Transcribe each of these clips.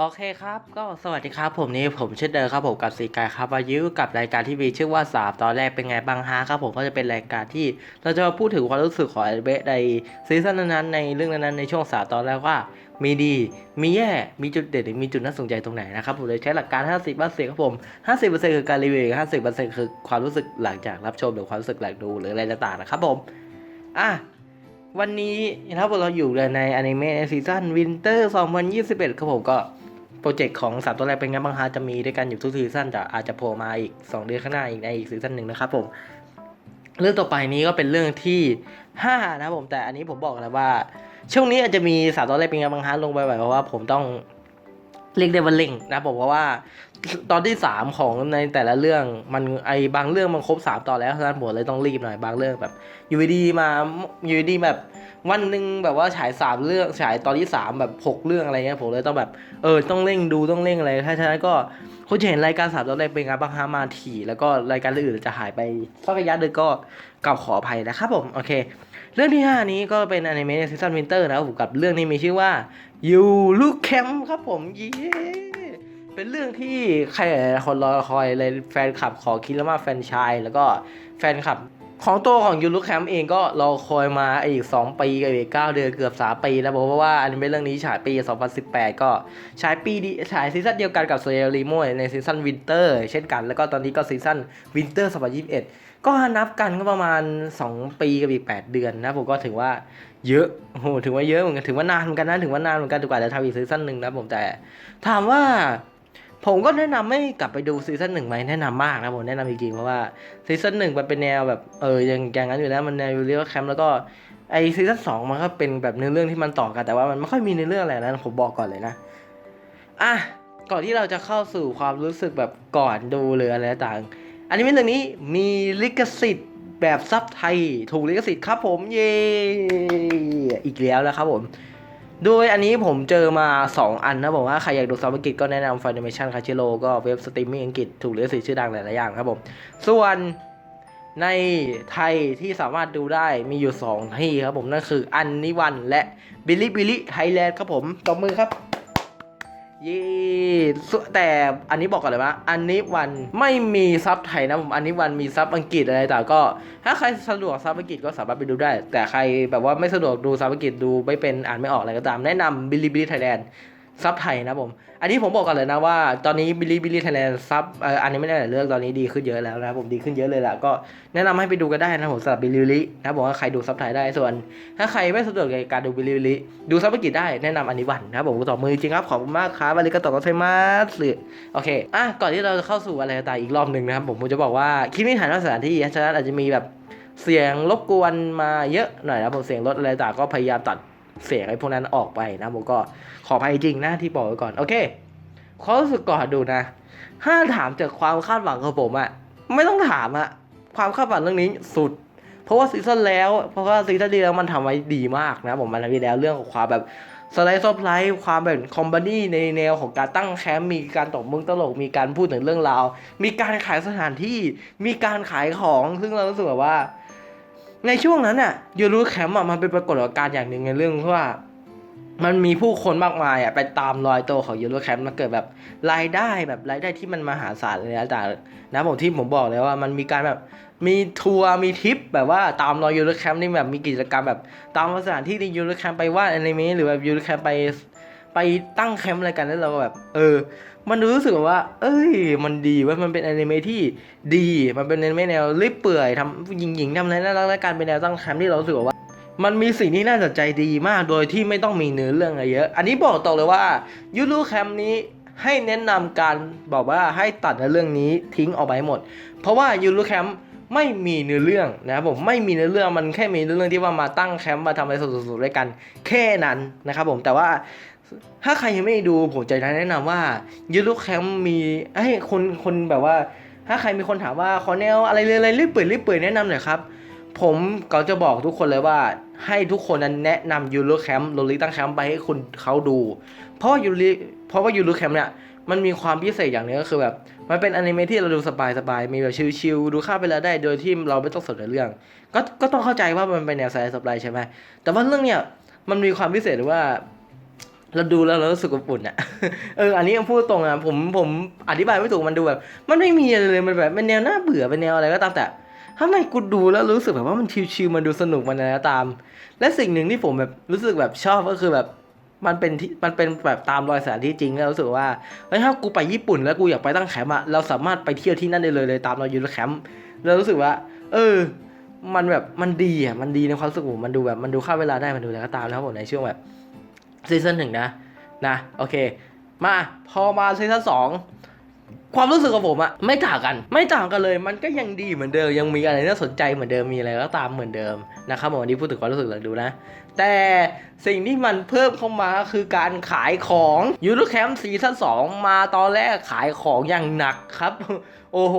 โอเคครับ ก็สวัสดีครับ ผมนี่ผมชื่อเดิมครับผมกับสีกายครับมายิ้วกับรายการที่มีชื่อว่าสามตอนแรกเป็นไงบ้างฮะครับผมก็จะเป็นรายการที่เราจะมาพูดถึงความรู้สึกของอนิเมะในซีซั่นนั้นๆในเรื่องนั้นๆในช่วงสามตอนแรกว่า มีดี มีแย่ มีจุดเด่นหรือมีจุดน่าสนใจตรงไหนนะครับผมเลยใช้หลักการ 50เปอร์เซ็นต์ครับผม 50%คือการรีวิว50เปอร์เซ็นต์คือความรู้สึกหลังจากรับชมหรือความรู้สึกหลังดูหรืออะไรต่างๆนะครับผมอะวันนี้นะครับเราอยู่ในอนิเมะในซีซั่นวินเตอร์ 2021ครับผมก็ โปรเจกต์ของสามตัวแรกเป็นไงบ้างฮะจะมีด้วยกันอยู่ทุกซีซั่นแต่อาจจะโผล่มาอีก 2 เดือนข้างหน้าอีกในอีกซีซั่นหนึ่งนะครับผม เรื่องต่อไปนี้ก็เป็นเรื่องที่ 5 นะผมแต่อันนี้ผมบอกแล้วว่า ช่วงนี้อาจจะมีสามตัวแรกเป็นไงบ้างฮะลงไปบ่อยเพราะว่าผมต้องเรียกได้ว่าเร่งนะผมเพราะว่า ตอนที่สามของในแต่ละเรื่องมันไอบางเรื่องมันครบสามตอนแล้วฉะนั้นผมเลยต้องรีบหน่อยบางเรื่องแบบอยู่ดีๆมาอยู่ดีๆแบบวันหนึ่งแบบว่าฉายสามเรื่องฉายตอนที่สามแบบหกเรื่องอะไรเงี้ยผมเลยต้องแบบเออต้องเร่งดูต้องเร่งอะไรถ้าฉะนั้นก็คุณจะเห็นรายการสามตอนแรกเป็นไงบ้างฮะมาถี่แล้วก็รายการอื่นจะหายไปสักระยะหนึ่งก็กลับขออภัยนะครับผมโอเค เรื่องที่ 5 นี้ก็เป็นอนิเมะในซีซั่นวินเตอร์นะครับผมกับเรื่องนี้มีชื่อว่ายูลูแคมครับผมเย้ เป็นเรื่องที่ใครหลายคนรอคอยเลยแฟนคลับของคิรามาแฟนชาย แล้วก็แฟนคลับของตัวของยูลูแคมเองก็รอคอยมาอีก 2 ปีกับอีก 9 เดือนเกือบ 3 ปีแล้วเพราะว่าอันิเมะเรื่องนี้ฉายปี 2018 ก็ฉายปีดีฉายซีซั่นเดียวกันกับโซเอลิโมในซีซั่นวินเตอร์เช่นกัน แล้วก็ตอนนี้ก็ซีซั่นวินเตอร์ 2021 ก็นับกันก็ประมาณ 2 ปีกับอีก 8 เดือนนะผมก็ถือว่าเยอะโอ้โหถือว่าเยอะเหมือนกันถือว่านานเหมือนกันนะถือว่านานเหมือนกันดีกว่าจะทำอีกซีซั่นหนึ่งนะผมแต่ถามว่า ผมก็แนะนำไม่กลับไปดูซีซั่นหนึ่งไหมแนะนำมากนะผมแนะนำจริงๆเพราะว่าซีซั่นหนึ่งมันเป็นแนวแบบเอออย่างอย่างนั้นอยู่แล้วมันแนวเรียลแคมป์แล้วก็ไอซีซั่นสองมันก็เป็นแบบเนื้อเรื่องที่มันต่อกันแต่ว่ามันไม่ค่อยมีในเรื่องอะไรนะผมบอกก่อนเลยนะอะก่อนที่เราจะเข้าสู่ความรู้สึกแบบก่อนดูหรืออะไรต่างอันนี้เรื่องนี้มีลิขสิทธิ์แบบซับไทย ถูกลิขสิทธิ์ครับผมเย่อีกแล้วนะครับผม โดยอันนี้ผมเจอมา 2 อันนะผมว่าใครอยากดูซับอังกฤษก็แนะนำ Funimation c r u n c h y r o ก็เว็บสตรีมมิ่งอังกฤษถูกหรือสื่อชื่อดังหลายๆอย่างครับผม ส่วนในไทยที่สามารถดูได้มีอยู่ 2 ที่ครับผม นั่นคืออันนิวันและบิลิบิลิไทยแลนด์ครับผมตบมือครับ ยี่แต่อันนี้บอกก่อนเลยว่าอันนี้วันไม่มีซับไทยนะผมอันนี้วันมีซับอังกฤษอะไรแต่ก็ถ้าใครสะดวกซับอังกฤษก็สามารถไปดูได้ แต่ใครแบบว่าไม่สะดวกดูซับอังกฤษดูไม่เป็นอ่านไม่ออกอะไรก็ตามแนะนำบิลิบิลิไทยแลนด์ ซับไทยนะผม อันนี้ผมบอกก่อนเลยนะว่าตอนนี้บิลิบิลิไทยแลนด์ซับอันนี้ไม่ได้หลายเรื่องตอนนี้ดีขึ้นเยอะแล้วนะผมดีขึ้นเยอะเลยละก็แนะนำให้ไปดูกันได้นะผมสำหรับบิลิบิลินะผมว่าใครดูซับไทยได้ส่วน ถ้าใครไม่สะดวกในการดูบิลิบิลิดูซับอังกฤษได้แนะนำอันนี้วันนะผมต่อมือจริงครับขอบคุณมากครับอาริกาโตะก็ไซมัสโอเคอะก่อนที่เราจะเข้าสู่อะไรต่างอีกรอบหนึ่งนะครับผมผมจะบอกว่าคลิปนี้ถ่ายนอกสถานที่ฉะนั้นอาจจะมีแบบเสียงรบกวนมาเยอะหน่อยนะผมเสียงรถอะไรต่างก็พยายามตัด เสียงไอ้พวกนั้นออกไปนะผมก็ขออภัยจริงนะที่บอกไว้ก่อน โอเคความรู้สึกก่อนดูนะ ถ้าถามจากความคาดหวังของผมอะไม่ต้องถามอะความคาดหวังเรื่องนี้สุด เพราะว่าซีซั่นแล้ว เพราะว่าซีซั่นที่แล้วมันทำไว้ดีมากนะผมมันทำไว้แล้วเรื่องของความแบบสไลด์ซอฟไลท์ความแบบคอมบานี่ในแนวของการตั้งแคมป์มีการตบมึงตลก มีการพูดถึงเรื่องราว มีการขายสถานที่ มีการขายของ ซึ่งเรารู้สึกแบบว่า ในช่วงนั้นน่ะยูรูแคมป์อะมันเป็นปรากฏการณ์อย่างหนึ่งในเรื่องที่ว่า มันมีผู้คนมากมายอะไปตามรอยตัวของยูโรแคมป์มันเกิดแบบรายได้แบบรายได้ที่มันมหาศาลเลยนะแต่นะผมที่ผมบอกเลยว่ามันมีการแบบมีทัวร์มีทริปแบบว่าตามรอยยูโรแคมป์นี่แบบมีกิจกรรมแบบตามสถานที่ในยูโรแคมป์ไปวาดอนิเมะหรือแบบยูโรแคมป์ไป ไปตั้งแคมป์อะไรกันแล้วเราก็แบบ เออ มันรู้สึกว่า เอ้ย มันดีว่ามันเป็นอนิเมะที่ดี มันเป็นอนิเมะแนวริบเปื่อยทำหญิงๆทำอะไรน่ารักและการเป็นแนวตั้งแคมป์ที่เราสึกว่า มันมีสิ่งที่น่าสนใจดีมากโดยที่ไม่ต้องมีเนื้อเรื่องอะไรเยอะ อันนี้บอกตรงเลยว่ายูรูแคมป์นี้ให้แนะนำการบอกว่าให้ตัดในเรื่องนี้ทิ้งออกไปหหมด เพราะว่ายูรูแคมป์ไม่มีเนื้อเรื่องนะครับผมไม่มีเนื้อเรื่องมันแค่มีเนื้อเรื่องที่ว่ามาตั้งแคมป์มาทำอะไรสนุกๆด้วยกันแค่นั้นนะครับผมแต่ว่า ถ้าใครยังไม่ได้ดูผมจะแนะนำว่ายูรูแคมมีเอ้คนคนแบบว่า ถ้าใครมีคนถามว่าขอแนวอะไรเลยอะไรรีบเปิดรีบเปิดแนะนำหน่อยครับผมก็จะบอกทุกคนเลยว่า ให้ทุกคนนั้นแนะนำยูโรแคมป์โรลิตั้งแคมป์ไปให้คุณเขาดู เพราะยูริเพราะว่ายูโรแคมป์เนี่ยมันมีความพิเศษอย่างนึงก็คือแบบมันเป็นอนิเมะที่เราดูสบายๆมีแบบชิลๆดูข้ามไปแล้วได้โดยที่เราไม่ต้องสนในเรื่อง ก็ก็ต้องเข้าใจว่ามันเป็นแนวสายสบายใช่ไหมแต่ว่าเรื่องเนี้ยมันมีความพิเศษหรือว่า เราดูแล้วเรารู้สึกอบอุ่นอะเออ อันนี้พูดตรงอะผมผมอธิบายไม่ถูกมันดูแบบ มันไม่มีอะไรเลยมันแบบเป็นแนวน่าเบื่อเป็นแนวอะไรก็ตามแต่ทำไมกูดูแล้วรู้สึกแบบว่ามันชิวๆมันดูสนุกมันอะไรก็ตาม และสิ่งหนึ่งที่ผมแบบรู้สึกแบบชอบก็คือแบบมันเป็นที่มันเป็นแบบตามรอยสถานที่จริงแล้วรู้สึกว่าเฮ้ยถ้ากูไปญี่ปุ่นแล้วกูอยากไปตั้งแคมป์อะเราสามารถไปเที่ยวที่นั่นได้เลยเลยตามรอยยูโรแคมป์แล้วรู้สึกว่า เออ มันแบบมันดีอะมันดีในความรู้สึกผมมันดูแบบมันดูค่าเวลาได้มันดูอะไรก็ตามนะครับผมในช่วงแบบ ซีซั่นหนึ่งนะนะโอเค มาพอมาซีซั่นสอง ความรู้สึกของผมอะไม่ต่างกัน ไม่ต่างกันเลย มันก็ยังดีเหมือนเดิมยังมีอะไรน่าสนใจเหมือนเดิมมีอะไรก็ตามเหมือนเดิมนะครับผมวันนี้พูดถึงความรู้สึกหลังดูนะ แต่สิ่งที่มันเพิ่มเข้ามาคือการขายของยูโรแคมป์ซีซั่นสองมาตอนแรกขายของอย่างหนักครับ โอ้โห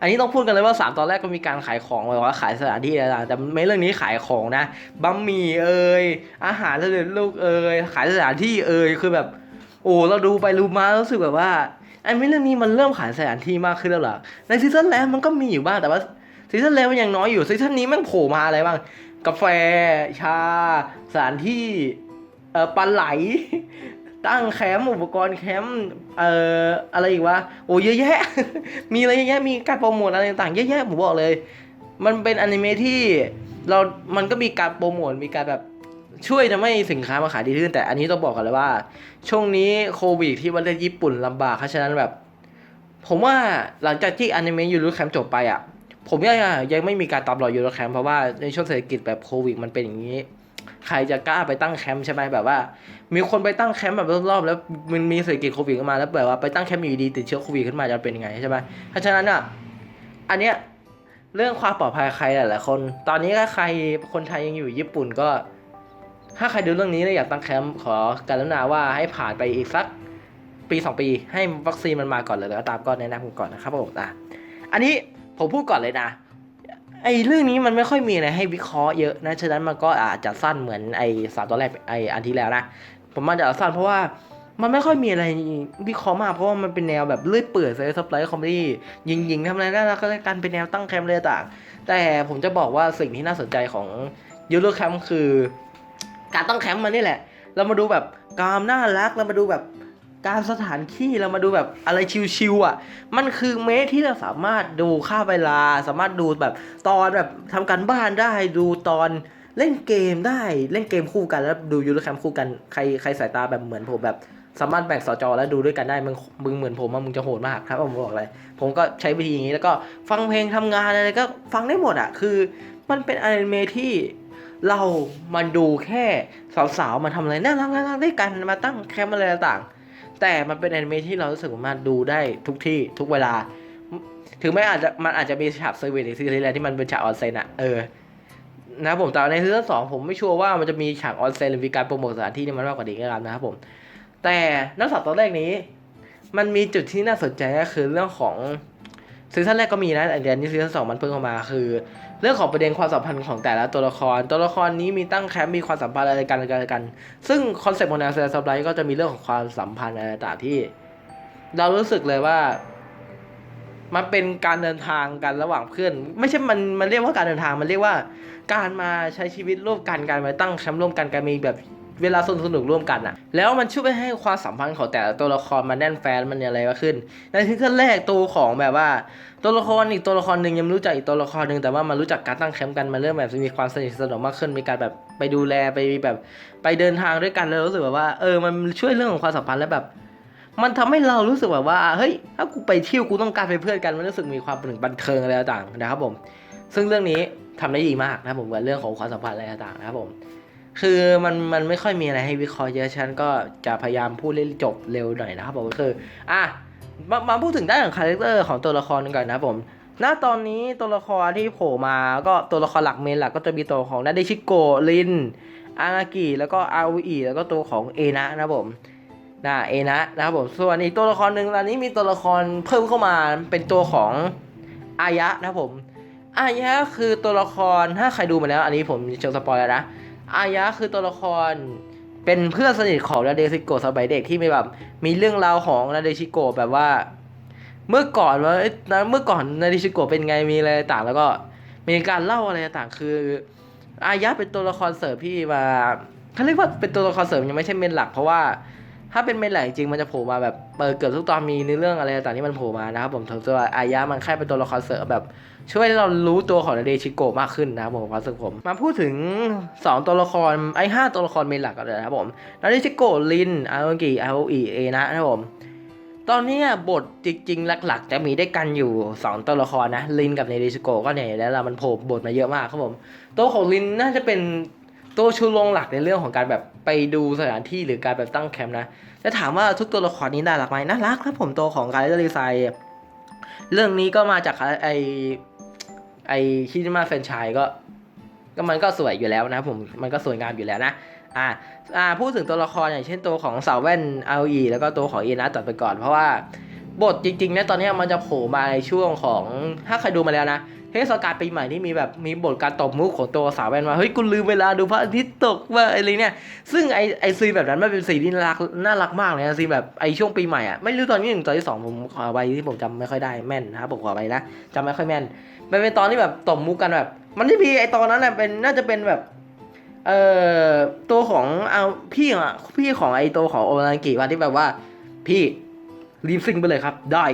อันนี้ต้องพูดกันเลยว่า 3 ตอนแรกก็มีการขายของแบบว่าขายสถานที่อะไรต่างๆแต่ไม่เรื่องนี้ขายของนะบะหมี่เอ่ยอาหารสำเร็จรูปเอ่ยขายสถานที่เอ่ยคือแบบ โอ้เราดูไปดูมารู้สึกแบบว่า ไอ้ไม่เรื่องนี้มันเริ่มขายสถานที่มากขึ้นแล้วเหรอในซีซั่นแรกมันก็มีอยู่บ้างแต่ว่าซีซั่นแรกมันยังน้อยอยู่ซีซั่นนี้ม่งโผล่มาอะไรบ้างกาแฟชา สถานที่เอ่อปลาไหล ตั้งแคมป์อุปกรณ์แคมป์เอ่ออะไรอีกวะโอ้เยอะแยะ มีอะไรเยอะแยะมีการโปรโมทอะไรต่างๆเยอะแยะผมบอกเลย มันเป็นอนิเมะที่เรา มันก็มีการโปรโมทมีการแบบ ช่วยทำให้สินค้ามาขายดีขึ้น แต่อันนี้ต้องบอกกันเลยว่า ช่วงนี้โควิดที่ประเทศญี่ปุ่นลำบากเพราะฉะนั้นแบบ ผมว่าหลังจากที่อนิเมะยูโรแคมจบไปอะ ผมยังยังไม่มีการตามรอยยูโรแคมเพราะว่าในช่วงเศรษฐกิจแบบโควิดมันเป็นอย่างนี้ ใครจะกล้าไปตั้งแคมป์ใช่ไหมแบบว่า มีคนไปตั้งแคมป์แบบรอบๆแล้วมันมีเศรษฐกิจโควิดขึ้นมาแล้วแบบว่าไปตั้งแคมป์อยู่ดีติดเชื้อโควิดขึ้นมาจะเป็นยังไงใช่ไหมเพราะฉะนั้นอะอันเนี้ยเรื่องความปลอดภัยใครหลายๆคน ตอนนี้ถ้าใครคนไทยยังอยู่ญี่ปุ่นก็ ถ้าใครดูเรื่องนี้แล้วอยากตั้งแคมป์ขอการุณาว่าให้ผ่านไปอีกสักปีสองปี ให้วัคซีนมันมาก่อนเลยแล้วตามก็แนะนำผมก่อนนะครับผมอะอันนี้ผมพูดก่อนเลยนะไอ้เรื่องนี้มันไม่ค่อยมีอะไรให้วิเคราะห์เยอะนะฉะนั้นมันก็อาจจะสั้นเหมือนไอ้สามตอนแรกไอ้อันที่แล้วนะผมมันจะสั้นเพราะว่ามันไม่ค่อยมีอะไรวิเคราะห์มากเพราะว่ามันเป็นแนวแบบเลื่อยเปื่อยไซส์ซับไลท์คอมเมดี้ยิงยิงๆทำอะไรได้แล้วก็การเป็นแนวตั้งแคมป์เลยต่าง แต่ผมจะบอกว่าสิ่งที่น่าสนใจของยูโรแคมป์คือ การตั้งแคมป์มันนี่แหละ เรามาดูแบบความน่ารักเรามาดูแบบการสถานที่เรามาดูแบบอะไรชิวๆอะ มันคือเมสที่เราสามารถดูค่าเวลา สามารถดูแบบตอนแบบทำการบ้านได้ดูตอนเล่นเกมได้เล่นเกมคู่กันแล้วดูยูโรแคมคู่กันใครใครสายตาแบบเหมือนผมแบบสามารถแบ่งสจอแล้วดูด้วยกันได้มึงมึงเหมือนผมมึงจะโหดมากครับผมบอกเลย ผมก็ใช้วิธีอย่างนี้แล้วก็ฟังเพลงทำงานอะไรก็ฟังได้หมดอะคือ มันเป็นอนิเมะที่ เรามันดูแค่สาวๆมาทำอะไรน่ารักๆด้วยกันมาตั้งแคมป์อะไรต่างๆแต่มันเป็นแอนิเมะที่เรารู้สึกว่ามันดูได้ทุกที่ทุกเวลา ถึงแม้อาจจะมันอาจจะมีฉากเซอร์วิสในซีรีส์แรที่มันเป็นฉากออนเซนอะเออนะครับผมแต่ในซีซั่นสองผมไม่ชัวร์ว่ามันจะมีฉากออนเซนหรือมีการโปรโมทสถานที่นี่มันมากกว่านี้ก็ตามนะครับผม แต่นักสัตว์ตัวแรกนี้ มันมีจุดที่น่าสนใจก็คือเรื่องของซีซั่นแรกก็มีนะแต่เดือนนี้ซีซั่นสองมันเพิ่งเข้ามาคือ เรื่องของประเด็นความสัมพันธ์ของแต่ละตัวละคร ตัวละครนี้มีตั้งแคมป์มีความสัมพันธ์อะไรกันอะไรกัน ซึ่งคอนเซ็ปต์ของแนวแซนด์ซับไลท์ก็จะมีเรื่องของความสัมพันธ์อะไรต่างที่ เรารู้สึกเลยว่า มันเป็นการเดินทางกันระหว่างเพื่อน ไม่ใช่มันมันเรียกว่าการเดินทางมันเรียกว่า การมาใช้ชีวิตร่วมกันการมาตั้งแคมป์ร่วมกันการมีแบบ เวลาสนุกสนุกร่วมกันอะแล้วมันช่วยให้ความสัมพันธ์ของแต่ละตัวละครมันแน่นแฟนมันอะไรมากขึ้นในซีซั่นแรกตัวของแบบว่า ตัวละครอีกตัวละครหนึ่งยังไม่รู้จักอีกตัวละครหนึ่งแต่ว่ามันรู้จักการตั้งแคมป์กันมันเริ่มแบบมีความสนิทสนมมากขึ้นมีการแบบไปดูแลไปแบบไปเดินทางด้วยกันแล้วรู้สึกแบบว่าเออมันช่วยเรื่องของความสัมพันธ์แล้วแบบมันทำให้เรารู้สึกแบบว่า เฮ้ย ถ้ากูไปเที่ยวกูต้องการเป็นเพื่อนกัน มันรู้สึกมีความถึงบันเทิงอะไรต่างๆนะครับผม ซึ่งเรื่องนี้ทำได้ดีมากนะครับผมกับเรื่องของความสัมพันธ์อะไรต่างนะครับผม คือมันมันไม่ค่อยมีอะไรให้วิเคราะห์เยอะฉันก็จะพยายามพูดเล่นจบเร็วหน่อยนะครับผมคืออะมามาพูดถึงด้านของคาแรคเตอร์ของตัวละครกันก่อนนะผมณตอนนี้ตัวละครที่โผล่มาก็ตัวละครหลักเมนหลักก็จะมีตัวของนาเดชิโกลิน อารากิแล้วก็อาวีอีแล้วก็ตัวของเอนะนะผมนะเอนะนะครับผมส่วนอีกตัวละครหนึ่งตอนนี้มีตัวละครเพิ่มเข้ามาเป็นตัวของอายะนะผมอายะคือตัวละครถ้าใครดูมาแล้ว อันนี้ผมเชิงสปอยแล้วนะ อายะคือตัวละครเป็นเพื่อนสนิทของนาเดชิโกะสมัยเด็กที่มีแบบมีเรื่องราวของนาเดชิโกะแบบว่า เมื่อก่อนว่าเอ้ยนะเมื่อก่อนนาเดชิโกะเป็นไงมีอะไรต่างแล้วก็มีการเล่าอะไรต่างคือ อายะเป็นตัวละครเสริมที่มาเขาเรียกว่าเป็นตัวละครเสริมยังไม่ใช่เมนหลัก เพราะว่า ถ้าเป็นเมนหลักจริงมันจะโผล่มาแบบเปิดเกือบทุกตอนมีเนื้อเรื่องอะไรต่างๆที่มันโผล่มานะครับผมถือว่าอายะมันแค่เป็นตัวละครเสริมแบบ ช่วยให้เรารู้ตัวของนาเดชิโกะมากขึ้นนะครับผมความรู้สึกผม มาพูดถึง 2 ตัวละครไอ้ห้าตัวละครเมนหลักกันเลยนะครับผมนาเดชิโกะลินอาโอกิอาโออิเอนะครับผมตอนนี้บทจริง ๆ หลัก ๆ จะมีได้กันอยู่ 2 ตัวละครนะลินกับเนเดชิโกะก็เนี่ยแล้วเรามันโผล่บทมาเยอะมากครับผม ตัวของลินน่าจะเป็น ตัวชูโรงหลักในเรื่องของการแบบไปดูสถานที่หรือการแบบตั้งแคมป์นะจะถามว่าทุกตัวละครนี้น่ารักไหมน่ารักครับผมตัวของการเล่นดีไซน์เรื่องนี้ก็มาจากไอไอคิดมาแฟนชายก็ ก็มันก็สวยอยู่แล้วนะผมมันก็สวยงามอยู่แล้วนะอ่าอ่าพูดถึงตัวละครอย่างเช่นตัวของสาวแว่นเอาอีแล้วก็ตัวของเอนะตัดไปก่อนเพราะว่าบทจริงๆนี่ยตอนนี้มันจะโผล่มาในช่วงของถ้าใครดูมาแล้วนะ เทศกาลปีใหม่ที่มีแบบมีบทการตบมุกของตัวสาวแว่นว่าเฮ้ยกูลืมเวลาดูพระอาทิตย์ตกว่าอะไรเนี่ย ซึ่งไอไอซีแบบนั้นมันเป็นซีนที่น่ารักน่ารักมากเลยนะซีแบบไอช่วงปีใหม่อะไม่รู้ตอนนี้หนึ่งตอนที่สองผมขอไปที่ผมจำไม่ค่อยได้แม่นนะครับผมขอไปนะจำไม่ค่อยแม่นมันเป็นตอนที่แบบตบมุกกันแบบ มันที่พีไอตอนนั้นน่ะเป็นน่าจะเป็นแบบเอ่อตัวของเอาพี่อะพี่ของไอตัวของโอรังกิว่าที่แบบว่าพี่ รีบซิงไปเลยครับ ได้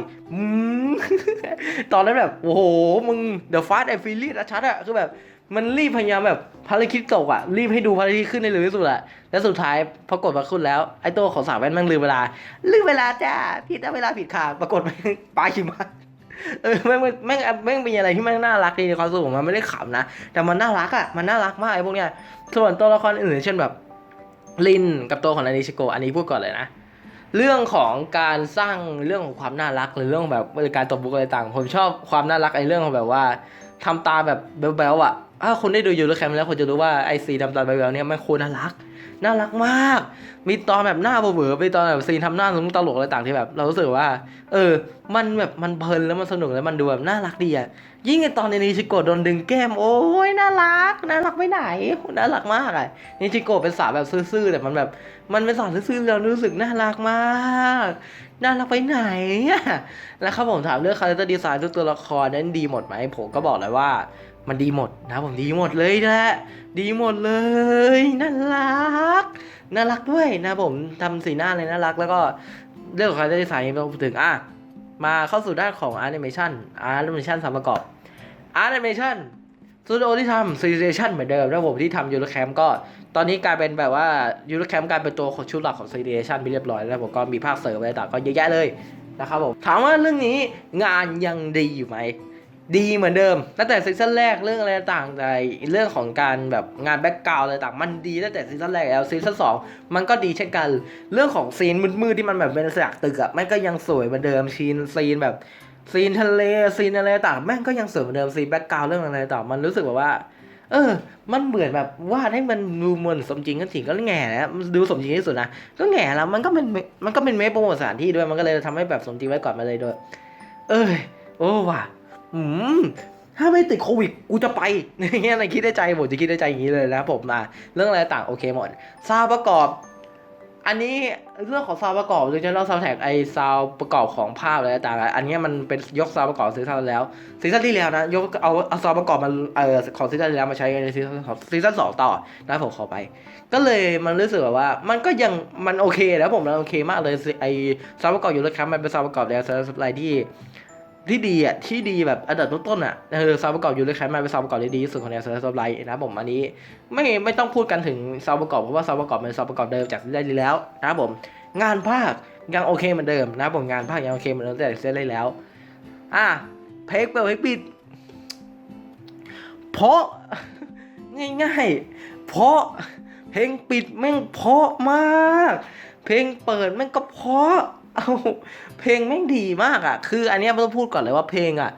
ตอนนั้นแบบ โอ้โห มึงเดอะฟาสต์ไอฟิลี่ชัดอะคือแบบ มันรีบพยายามแบบภารกิจตกอะรีบให้ดูภารกิจขึ้นในเร็วที่สุดอะแล้วสุดท้ายปรากฏว่าขึ้นแล้ว ไอตัวของสาวแว่นม่งลืมเวลา ลืมเวลาจ้าผิดนะเวลาผิดค่ะปรากฏแม่งปาหิมะเออแม่งแม่งแม่งเป็นอะไรที่แม่งน่ารักดีในความรู้สึกผมมันไม่ได้ขำนะ แต่มันน่ารักอะมันน่ารักมากไอ้พวกเนี้ยส่วนตัวละครอื่นเช่นแบบลินกับตัวของนานิชิโกอันนี้พูดก่อนเลยนะ เรื่องของการสร้างเรื่องของความน่ารักหรือเรื่องแบบการตบบุกอะไรต่าง ผมชอบความน่ารักไอ้เรื่องของแบบว่าทำตาแบบแบ๊วๆอะถ้าคนได้ดูยูโรแคมแล้วคนจะรู้ว่าไอซีทำตาแบ๊วๆเนี่ยมันโคตรน่ารัก น่ารักมาก มีตอนแบบหน้าเบื่อไปตอนแบบซีนทำหน้าสนุกตลกอะไรต่างที่แบบ เรารู้สึกว่า เออ มันแบบมันเพลินแล้วมันสนุกแล้วมันดูแบบน่ารักดีอะยิ่งไอตอนในนิชิโกะโดนดึงแก้มโอ้ยน่ารักน่ารักไปไหนน่ารักมากอะนิชิโกะเป็นสาวแบบซื่อๆแต่มันแบบมันเป็นสาวซื่อๆเรารู้สึกน่ารักมากน่ารักไปไหนอะแล้วครับผมถามเรื่องคาแรคเตอร์ดีไซน์ทุกตัวละครนั้นดีหมดไหมผมก็บอกเลยว่า มันดีหมดนะผมดีหมดเลยแหละดีหมดเลยน่ารัก น่ารักด้วยนะผมทำสีหน้าเลยน่ารัก แล้วก็เรื่องของคาแรคเตอร์ดีไซน์เราถึงอะมาเข้าสู่ด้านของแอนิเมชันแอนิเมชันสามประกอบแอนิเมชันสตูดิโอที่ทำซีเรชันเหมือนเดิมแล้วผมที่ทำยูโรแคมก็ ตอนนี้กลายเป็นแบบว่ายูโรแคมกลายเป็นตัวของชุดหลักของซีเรชันไปเรียบร้อยแล้วผมก็มีภาคเสริมอะไรต่างก็เยอะแยะเลยนะครับผมถามว่าเรื่องนี้งานยังดีอยู่ไหม ดีเหมือนเดิมตั้งแต่ซีซั่นแรกเรื่องอะไรต่างแต่เรื่องของการแบบงานแบ็กกราวอะไรต่างมันดีตั้งแต่ซีซั่นแรกแล้วซีซั่นสองมันก็ดีเช่นกัน เรื่องของซีนมืดๆที่มันแบบเป็นสลักตึกอะมันก็ยังสวยเหมือนเดิมซีนซีนแบบซีนทะเลซีนอะไรต่างแม่งก็ยังสวยเหมือนเดิมซีนแบ็กกราวเรื่องอะไรต่างมันรู้สึกแบบว่า เออ มันเหมือนแบบวาดให้มันดูเหมือนสมจริงก็ถิงก็แง่แล้วดูสมจริงที่สุดนะก็แง่แล้วมันก็เป็นมันก็เป็นเมโปรโมทสถานที่ด้วยมันก็เลยทำให้แบบสมจริงไว้ก่อนมาเลยด้วย เอ้ยโอ้ว่ะ อืมถ้าไม่ติดโควิดกูจะไปอย่างเงี้ยในคิดในใจผมจะคิดในใจอย่างนี้เลยนะผมนะเรื่องอะไรต่างโอเคหมดซาวประกอบ อันนี้เรื่องของซาวประกอบโดยเฉพาะซาวแท็กไอซาวประกอบของภาพอะไรต่างอันนี้มันเป็นยกซาวประกอบซีซั่นแล้วซีซั่นที่แล้วนะยกเอาเอาซาวประกอบมาเอ่อของซีซั่นที่แล้วมาใช้ในซีซั่นของซีซั่นสองต่อนะผมขอไป ก็เลยมันรู้สึกแบบว่า มันก็ยังมันโอเคแล้วผมมันโอเคมากเลยไอซาวประกอบอยู่แล้วครับมันเป็นซาวประกอบแล้วซาวด์สไลด์ที่ ที่ดีอะที่ดีแบบอันดับต้นๆอะเออซาวประกอบอยู่เลยครมันเป็นซาวประกอบที่ดีที่สุดของแนวซาวด์สไลด์นะผมอันนี้ไม่ไม่ต้องพูดกันถึงซาวประกอบเพราะว่าซาวประกอบเป็นซาวประกอบเดิมจากซีซั่นที่แล้วนะผมงานภาคยังโอเคเหมือนเดิมนะผมงานภาคยังโอเคเหมือนเดิมแต่ซีซั่นที่แล้ว อะเพลงเปิดเพลงปิดเพราะง่ายๆ เพราะเพลงปิดแม่งเพราะมาก เพลงเปิดแม่งก็เพราะ เอาเพลงแม่งดีมากอะ คืออันนี้ยไม่ต้องพูดก่อนเลยว่าเพลงอะ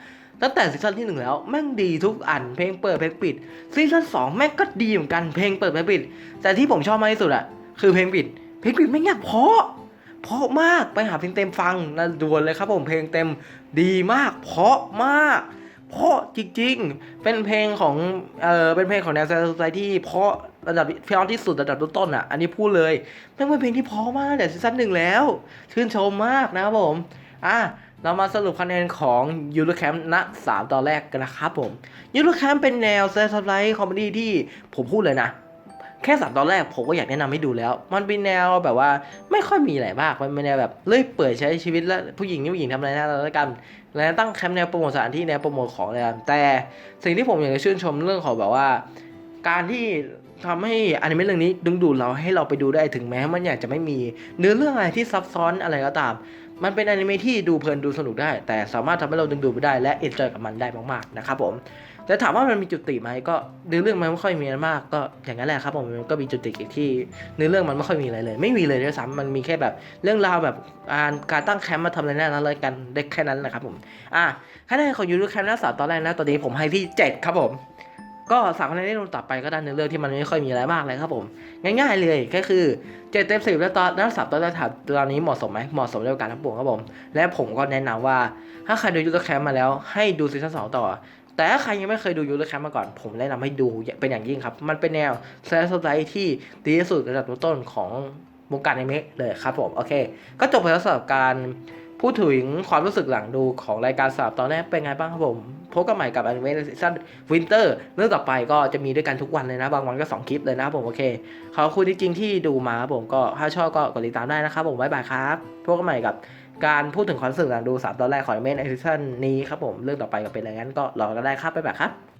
ตั้งแต่ซีซั่นที่หนึ่งแล้วแม่งดีทุกอัน เพลงเปิดเพลงปิดซีซั่นสองแม่งก็ดีเหมือนกันเพลงเปิดเพลงปิด แต่ที่ผมชอบมากที่สุดอะคือเพลงปิด เพลงปิดแม่งอยากเพราะเพราะมากไปหาเพลงเต็มฟังนะด่วนเลยครับผมเพลงเต็มดีมาก เพราะมากเพราะจริงๆ เป็นเพลงของเออเป็นเพลงของแนวไซที่เพราะ ระดับเพลงที่สุดระดับต้นๆอะ อันนี้พูดเลยแม่งเป็นเพลงที่พอมากแต่ซีซั่นหนึ่งแล้ว ชื่นชมมากนะครับผม อะเรามาสรุปคะแนนของยูโรแคมป์ณสามตอนแรกกันนะครับผมยูโรแคมป์เป็นแนวเซอร์ไพรส์คอมเมดี้ที่ผมพูดเลยนะ แค่สามตอนแรกผมก็อยากแนะนำให้ดูแล้ว มันเป็นแนวแบบว่าไม่ค่อยมีอะไรมาก มันเป็นแนวแบบเลื่อยเปื่อยใช้ชีวิตแล้วผู้หญิงนี่ผู้หญิงทำอะไรนะแล้วกันแล้วตั้งแคมป์แนวโปรโมทสถานที่แนวโปรโมทของอะไรแต่สิ่งที่ผมอยากจะชื่นชมเรื่องของแบบว่า การที่ ทำให้อนิเมะเรื่องนี้ดึงดูดเราให้เราไปดูได้ถึงแม้มันอยากจะไม่มีเนื้อเรื่องอะไรที่ซับซ้อนอะไรก็ตาม มันเป็นอนิเมะที่ดูเพลินดูสนุกได้ แต่สามารถทำให้เราดึงดูดไปได้และเอ็นจอยกับมันได้มากๆนะครับผมแต่ถามว่ามันมีจุดติไหมก็เนื้อเรื่องมันไม่ค่อยมีมาก ก็อย่างนั้นแหละครับผมมันก็มีจุดติอีกที่เนื้อเรื่องมันไม่ค่อยมีอะไรเลย ไม่มีเลยด้วยซ้ำมันมีแค่แบบเรื่องราวแบบการตั้งแคมป์มาทำอะไรนั่นอะไรกันได้แค่นั้นนะครับผมอะคะแนนของยูรูบแคมป์นักสาวตอนแรกนะตอนนี้ผมให้ที่เจ็ดครับผม ก็สามคะแนนที่ลงต่อไปก็ได้เนื้อเรื่องที่มันไม่ค่อยมีอะไรมากเลยครับผม ง่ายๆเลยก็คือเจ็ดเต็มสิบแล้วตอนนักศึกษาตอนแรกถามตอนนี้เหมาะสมไหมเหมาะสมด้วยการทั้งปวงครับผม และผมก็แนะนำว่าถ้าใครดูยูโรแคมมาแล้ว ให้ดูซีซั่นสองต่อ แต่ถ้าใครยังไม่เคยดูยูโรแคมมาก่อน ผมแนะนำให้ดูเป็นอย่างยิ่งครับ มันเป็นแนวแซสไลท์ที่ดีที่สุดระดับต้นของวงการอนิเมะเลยครับผมโอเค ก็จบไปแล้วสำหรับการ พูดถึงความรู้สึกหลังดูของรายการสาบตอนแรกเป็นไงบ้างครับผม พบกันใหม่กับอนิเมะในซีซั่นวินเตอร์เรื่องต่อไปก็จะมีด้วยกันทุกวันเลยนะ บางวันก็สองคลิปเลยนะครับผมโอเค ขอบคุณจริงๆที่ดูมาครับผมก็ถ้าชอบก็กดติดตามได้นะครับผมบ๊ายบายครับพบกันใหม่กับการพูดถึงความรู้สึกหลังดูสามตอนแรกของอนิเมะในซีซั่นนี้ครับผมเรื่องต่อไปก็เป็นอะไรงั้นก็รอกันได้ครับบ๊ายบายครับ